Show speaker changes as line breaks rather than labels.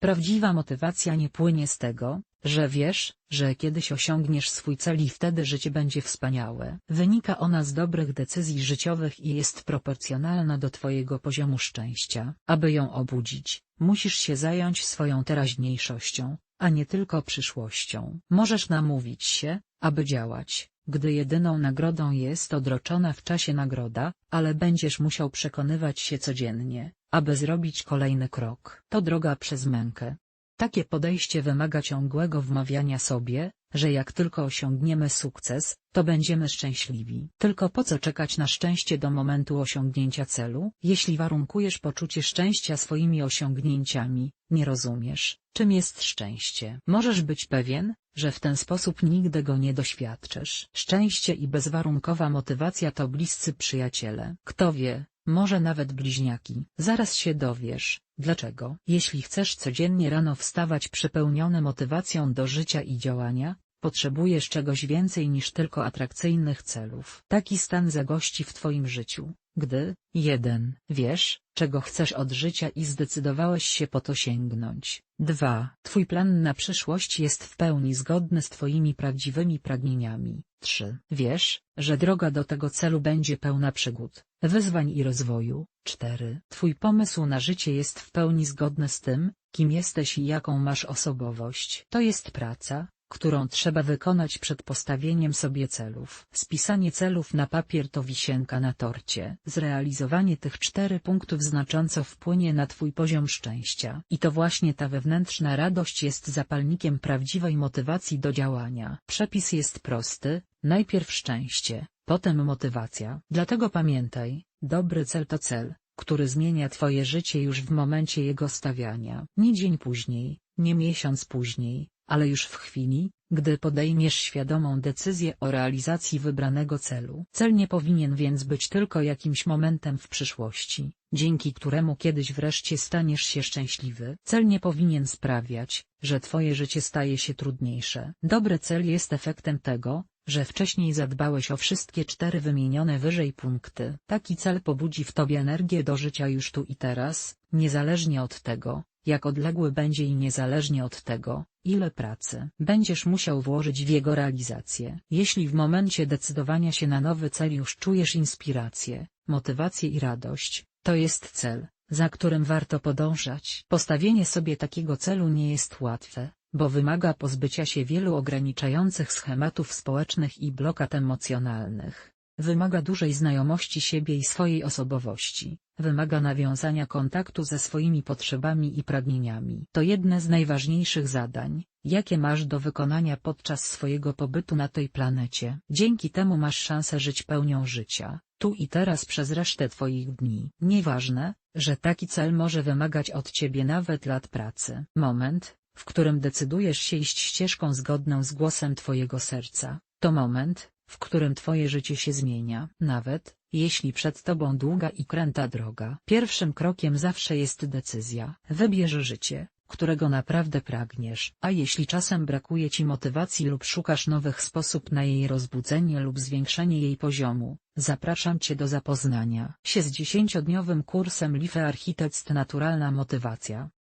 Prawdziwa motywacja nie płynie z tego, że wiesz, że kiedyś osiągniesz swój cel i wtedy życie będzie wspaniałe. Wynika ona z dobrych decyzji życiowych i jest proporcjonalna do twojego poziomu szczęścia. Aby ją obudzić, musisz się zająć swoją teraźniejszością, a nie tylko przyszłością. Możesz namówić się, aby działać, gdy jedyną nagrodą jest odroczona w czasie nagroda, ale będziesz musiał przekonywać się codziennie, aby zrobić kolejny krok. To droga przez mękę. Takie podejście wymaga ciągłego wmawiania sobie, że jak tylko osiągniemy sukces, to będziemy szczęśliwi. Tylko po co czekać na szczęście do momentu osiągnięcia celu? Jeśli warunkujesz poczucie szczęścia swoimi osiągnięciami, nie rozumiesz, czym jest szczęście. Możesz być pewien, że w ten sposób nigdy go nie doświadczysz. Szczęście i bezwarunkowa motywacja to bliscy przyjaciele. Kto wie, może nawet bliźniaki. Zaraz się dowiesz, dlaczego. Jeśli chcesz codziennie rano wstawać przepełniony motywacją do życia i działania, potrzebujesz czegoś więcej niż tylko atrakcyjnych celów. Taki stan zagości w Twoim życiu, gdy 1. Wiesz, czego chcesz od życia i zdecydowałeś się po to sięgnąć. 2. Twój plan na przyszłość jest w pełni zgodny z Twoimi prawdziwymi pragnieniami. 3. Wiesz, że droga do tego celu będzie pełna przygód, wyzwań i rozwoju. 4. Twój pomysł na życie jest w pełni zgodny z tym, kim jesteś i jaką masz osobowość. To jest praca, którą trzeba wykonać przed postawieniem sobie celów. Spisanie celów na papier to wisienka na torcie. Zrealizowanie tych czterech punktów znacząco wpłynie na Twój poziom szczęścia. I to właśnie ta wewnętrzna radość jest zapalnikiem prawdziwej motywacji do działania. Przepis jest prosty, najpierw szczęście, potem motywacja. Dlatego pamiętaj, dobry cel to cel, który zmienia Twoje życie już w momencie jego stawiania. Nie dzień później, nie miesiąc później, ale już w chwili, gdy podejmiesz świadomą decyzję o realizacji wybranego celu. Cel nie powinien więc być tylko jakimś momentem w przyszłości, dzięki któremu kiedyś wreszcie staniesz się szczęśliwy. Cel nie powinien sprawiać, że twoje życie staje się trudniejsze. Dobry cel jest efektem tego, że wcześniej zadbałeś o wszystkie cztery wymienione wyżej punkty. Taki cel pobudzi w tobie energię do życia już tu i teraz, niezależnie od tego, jak odległy będzie i niezależnie od tego, ile pracy będziesz musiał włożyć w jego realizację. Jeśli w momencie decydowania się na nowy cel już czujesz inspirację, motywację i radość, to jest cel, za którym warto podążać. Postawienie sobie takiego celu nie jest łatwe, bo wymaga pozbycia się wielu ograniczających schematów społecznych i blokad emocjonalnych. Wymaga dużej znajomości siebie i swojej osobowości, wymaga nawiązania kontaktu ze swoimi potrzebami i pragnieniami. To jedne z najważniejszych zadań, jakie masz do wykonania podczas swojego pobytu na tej planecie. Dzięki temu masz szansę żyć pełnią życia, tu i teraz przez resztę twoich dni. Nieważne, że taki cel może wymagać od ciebie nawet lat pracy. Moment, w którym decydujesz się iść ścieżką zgodną z głosem twojego serca, to moment, w którym twoje życie się zmienia. Nawet, jeśli przed tobą długa i kręta droga. Pierwszym krokiem zawsze jest decyzja. Wybierz życie, którego naprawdę pragniesz. A jeśli czasem brakuje ci motywacji lub szukasz nowych sposób na jej rozbudzenie lub zwiększenie jej poziomu, zapraszam Cię do zapoznania się z dziesięciodniowym kursem Life Architect Naturalna Motywacja.